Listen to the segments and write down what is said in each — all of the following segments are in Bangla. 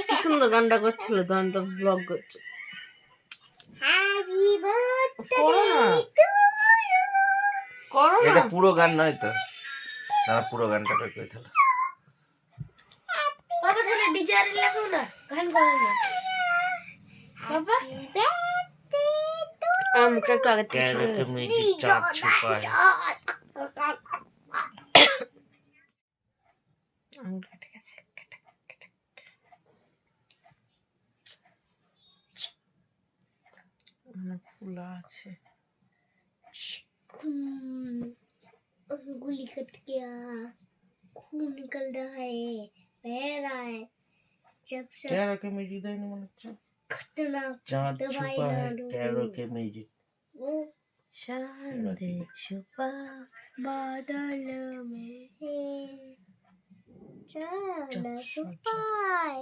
কি সুন্দর গানটা করছিল তখন তো ব্লগ করছিল পুরো গান নয় তো। পুরো গানটা করে একটু আগে থেকে চলে অনেক ফুলা আছে खून गोली कट गया खून निकल रहा है बह रहा है जब से ক্যারে কে মেরি দেয়নি মনে হচ্ছে खतरनाक চাঁদ दवाई ছুপা ना है दो। ক্যারে কে মেরি वो चांद छुपा बादल में है चांद छुपाए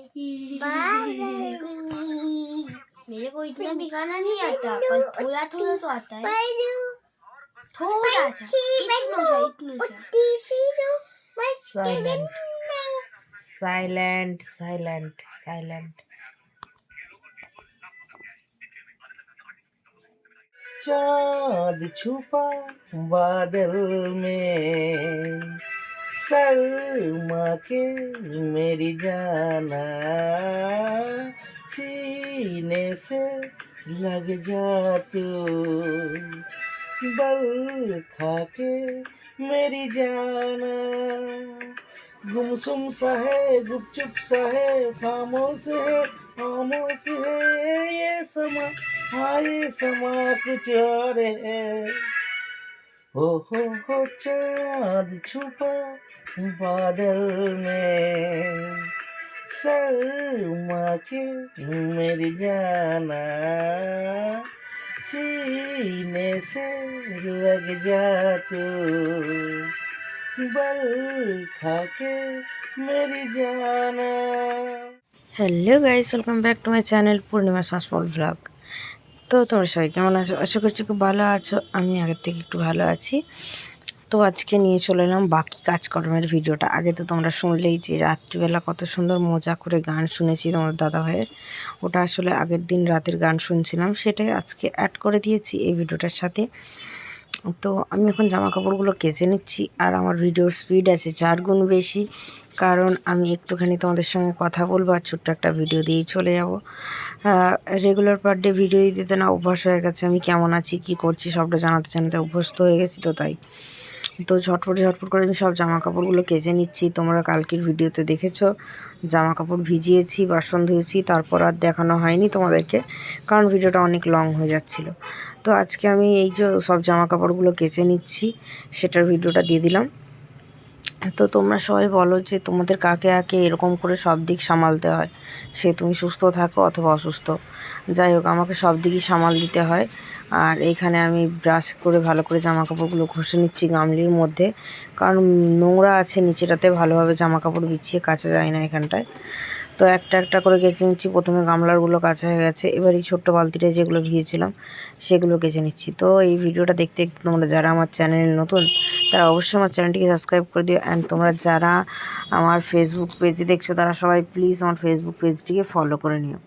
बादल मेरे को इतना भी गाना नहीं आता पर थोड़ा थोड़ा तो आता है थोड़ा सा इतना सा इतना सा साइलेंट साइलेंट साइलेंट साइलेंट चाँद छुपा बादल में शर्मा के मेरी जाना से लग जा तू बल खा के मेरी जाना। गुमसुम सा है, गुपचुप सा है, खामोश है खामोश है, ये समा हाँ ये समा कुछ और है। हो हो हो, चाँद छुपा बादल में शर्मा के मेरी जाना सीने से लग जा तू बल खा के मेरी जाना hello guys welcome back to my channel Purnima সাসপল blog তো তোমরা সবাই কেমন আছো আশা করছি খুব ভালো আছো আমি আগের থেকে একটু ভালো আছি তো আজকে নিয়ে চলে এলাম বাকি কাজকর্মের ভিডিওটা। আগে তো তোমরা শুনলেই যে রাত্রিবেলা কত সুন্দর মজা করে গান শুনেছি তোমার দাদা ভাইয়ের ওটা আসলে আগের দিন রাতের গান শুনছিলাম, সেটাই আজকে অ্যাড করে দিয়েছি এই ভিডিওটার সাথে। তো আমি এখন জামা কাপড়গুলো কেচে নিচ্ছি আর আমার ভিডিওর স্পিড আছে চার গুণ বেশি, কারণ আমি একটুখানি তোমাদের সঙ্গে কথা বলব আর ছোট্ট একটা ভিডিও দিয়েই চলে যাব। রেগুলার পার ডে ভিডিও দিতে না অভ্যাস হয়ে গেছে, আমি কেমন আছি, কি করছি সবটা জানাতে জানাতে অভ্যস্ত হয়ে গেছি তো তাই। তো ঝটপট ঝটপট করে আমি সব জামা কাপড়গুলো কেচে নিচ্ছি। তোমরা কালকের ভিডিওতে দেখেছ জামা কাপড় ভিজিয়েছি, বাসন ধুয়েছি, তারপর আর দেখানো হয়নি তোমাদেরকে, কারণ ভিডিওটা অনেক লং হয়ে যাচ্ছিল। তো আজকে আমি এই যে সব জামা কাপড়গুলো কেচে নিচ্ছি, সেটার ভিডিওটা দিয়ে দিলাম। তো তোমরা সবাই বলো যে তোমাদের কাকে আকে এরকম করে সব দিক সামালতে হয়। সে তুমি সুস্থ থাকো অথবা অসুস্থ। যাই হোক, আমাকে সব দিকই সামাল দিতে হয়। আর এইখানে আমি ব্রাশ করে ভালো করে জামা কাপড়গুলো ঘষে নিচ্ছি গামলির মধ্যে। কারণ নোংরা আছে নিচেটাতে, ভালোভাবে জামা কাপড় বিছিয়ে কাচা যায় না এখানটায়। তো একটা একটা করে কেচে নিচ্ছি। প্রথমে গামলারগুলো কাঁচা হয়ে গেছে। এবার এই ছোট্ট বালতিটা যেগুলো ভিজেছিলাম, সেগুলো কেচে নিচ্ছি। তো এই ভিডিওটা দেখতে দেখতে তোমরা যারা আমার চ্যানেলে নতুন তারা অবশ্যই আমার চ্যানেলটিকে সাবস্ক্রাইব করে দিও। অ্যান্ড তোমরা যারা আমার ফেসবুক পেজে দেখছ, তারা সবাই প্লিজ আমার ফেসবুক পেজটিকে ফলো করে নিও।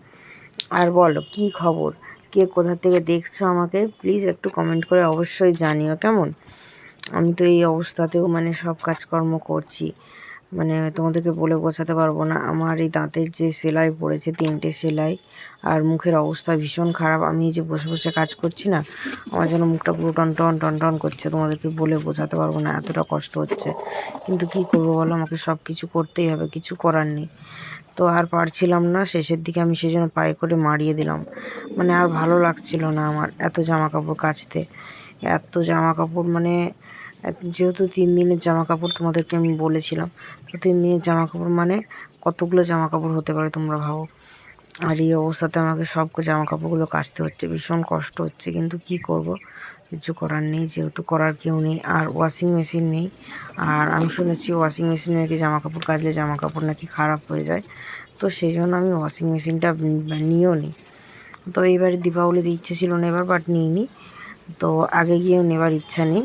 আর বলো, কি খবর? কে কোথা থেকে দেখছ আমাকে? প্লিজ একটু কমেন্ট করে অবশ্যই জানিও, কেমন? আমি তো এই অবস্থাতেও মানে সব কাজকর্ম করছি। মানে তোমাদেরকে বলে বোঝাতে পারব না। আমার এই দাঁতের যে সেলাই পড়েছে, তিনটে সেলাই, আর মুখের অবস্থা ভীষণ খারাপ। আমি যে বসে বসে কাজ করছি না, আমার যেন মুখটা পুরো টন টন টন টন করছে। তোমাদেরকে বলে বোঝাতে পারব না, এতটা কষ্ট হচ্ছে। কিন্তু কি করব বলো, আমাকে সব কিছু করতেই হবে, কিছু করার নেই। তো আর পারছিলাম না, শেষের দিকে আমি সেই জন্য পায়ে করে মারিয়ে দিলাম। মানে আর ভালো লাগছিল না আমার এত জামা কাপড় কাচতে। এত জামা কাপড় মানে যেহেতু তিন দিনের জামা কাপড় তোমাদেরকে আমি বলেছিলাম, তো তিন দিনের জামা কাপড় মানে কতগুলো জামা কাপড় হতে পারে তোমরা ভাবো। আর এই অবস্থাতে আমাকে সব জামা কাপড়গুলো কাচতে হচ্ছে, ভীষণ কষ্ট হচ্ছে, কিন্তু কি করব? কিছু করার নেই, যেহেতু করার কেউ নেই, আর ওয়াশিং মেশিন নেই। আর আমি শুনেছি ওয়াশিং মেশিনে নাকি জামা কাপড় কাচলে জামা কাপড় নাকি খারাপ হয়ে যায়, তো সেই জন্য আমি ওয়াশিং মেশিনটা নিয়েও নিই তো এইবারে দীপাবলিতে ইচ্ছে ছিল না এবার বাট নিইনি। তো আগে গিয়েও নেবার ইচ্ছা নেই।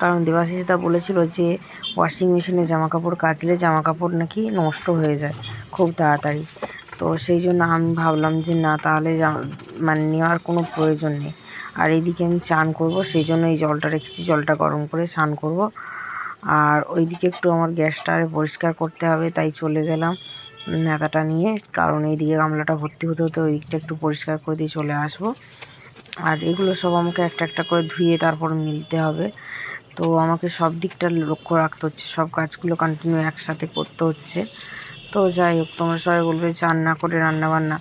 কারণ দেবাশিসদা বলেছিল যে ওয়াশিং মেশিনে জামা কাপড় কাচলে জামা কাপড় নাকি নষ্ট হয়ে যায় খুব তাড়াতাড়ি। তো সেই জন্য আমি ভাবলাম যে, না, তাহলে মানে নেওয়ার কোনো প্রয়োজন নেই। আর এইদিকে আমি চান করব, সেই জন্য এই জলটা রেখেছি, জলটা গরম করে স্নান করব। আর ওইদিকে একটু আমার গ্যাসটা পরিষ্কার করতে হবে, তাই চলে গেলাম নেতাটা নিয়ে। কারণ এইদিকে গামলাটা ভর্তি হতে হতে ওই দিকটা একটু পরিষ্কার করে দিয়ে চলে আসব। আর এগুলো সব আমাকে একটা একটা করে ধুয়ে তারপর মিলতে হবে। তো আমাকে সব দিকটা লক্ষ্য রাখতে হচ্ছে, সব কাজগুলো কন্টিনিউ একসাথে করতে হচ্ছে। তো যাই হোক, তোমরা সবাই বলবে চান না করে রান্না বান্না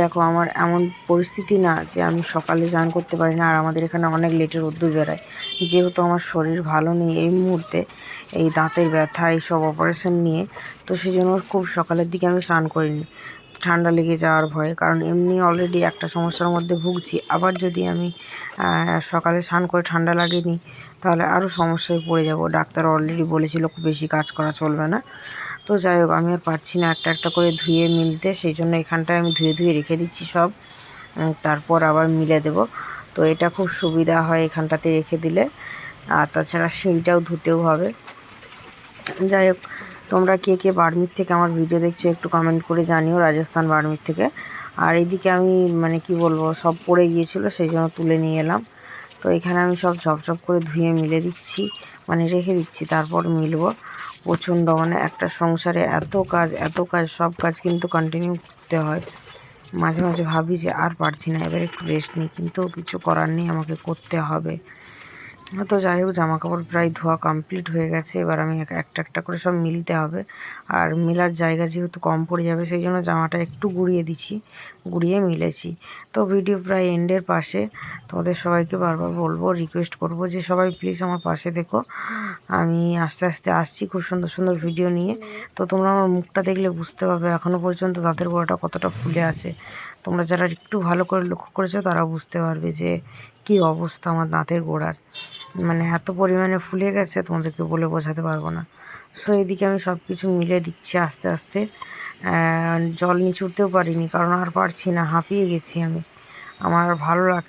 দেখো, আমার এমন পরিস্থিতি না যে আমি সকালে চান করতে পারি না, আর আমাদের এখানে অনেক লেটের রোদ্দুর বেড়ায় যেহেতু আমার শরীর ভালো নেই এই মুহূর্তে, এই দাঁতের ব্যথা, এইসব অপারেশন নিয়ে, তো সেই জন্য খুব সকালের দিকে আমি স্নান করিনি। ঠান্ডা লেগে যাওয়ার ভয়ে। কারণ এমনি অলরেডি একটা সমস্যার মধ্যে ভুগছি। আবার যদি আমি সকালে স্নান করে ঠান্ডা লাগেনি, তাহলে আরও সমস্যায় পড়ে যাব। ডাক্তার অলরেডি বলেছিল, খুব বেশি কাজ করা চলবে না। তো যাই হোক, আমি আর পারছি না একটা একটা করে ধুয়ে মিলতে। সেই জন্য এখানটায় আমি ধুয়ে ধুয়ে রেখে দিচ্ছি সব। তারপর আবার মিলে দেব। তো এটা খুব সুবিধা হয় এখানটাতে রেখে দিলে। আর তাছাড়া সিঁড়িটাও ধুতেও হবে। যাই হোক তোমরা কে কে বার্মির থেকে আমার ভিডিও দেখছ একটু কমেন্ট করে জানিও, রাজস্থান বার্মির থেকে। আর এইদিকে আমি মানে কি বলব, সব পড়ে গিয়েছিল, সেই জন্য তুলে নিয়ে এলাম। তো এখানে আমি সব ঝপঝপ করে ধুয়ে মিলে দিচ্ছি মানে রেখে দিচ্ছি, তারপর মিলবো। প্রচণ্ড মানে একটা সংসারে এত কাজ এত কাজ, সব কাজ কিন্তু কন্টিনিউ করতে হয়। মাঝে মাঝে ভাবি যে আর পারছি না, এবার একটু রেস্ট নিই, কিন্তু কিছু করার নেই, আমাকে করতে হবে। তো যাই হোক জামা কাপড় প্রায় ধোয়া কমপ্লিট হয়ে গেছে। এবার আমি এক- একটা একটা করে সব মিলতে হবে। আর মিলার জায়গা যেহেতু কম পড়ে যাবে, সেই জন্য জামাটা একটু গুড়িয়ে দিচ্ছি, গুড়িয়ে মিলেছি। তো ভিডিও প্রায় এন্ডের পাশে। তোমাদের সবাইকে বারবার বলব রিকোয়েস্ট করব যে সবাই প্লিজ আমার পাশে দেখো। আমি আস্তে আস্তে আসছি খুব সুন্দর সুন্দর ভিডিও নিয়ে। তো তোমরা আমার মুখটা দেখলে বুঝতে পারবে এখনও পর্যন্ত দাঁতের গোড়াটা কতটা ফুলে আছে। তোমরা যারা একটু ভালো করে লক্ষ্য করেছ তারা বুঝতে পারবে যে কি অবস্থা আমার দাঁতের গোড়ার। মানে এত পরিমাণে ফুলে গেছে, তোমাদেরকে বলে বোঝাতে পারব না। সো এদিকে আমি সব কিছু মিলে দিচ্ছি আস্তে আস্তে। জল জল নিচুড়তেও পারিনি, কারণ আর পারছি না, হাঁপিয়ে গেছি আমি। আমার ভালো লাগ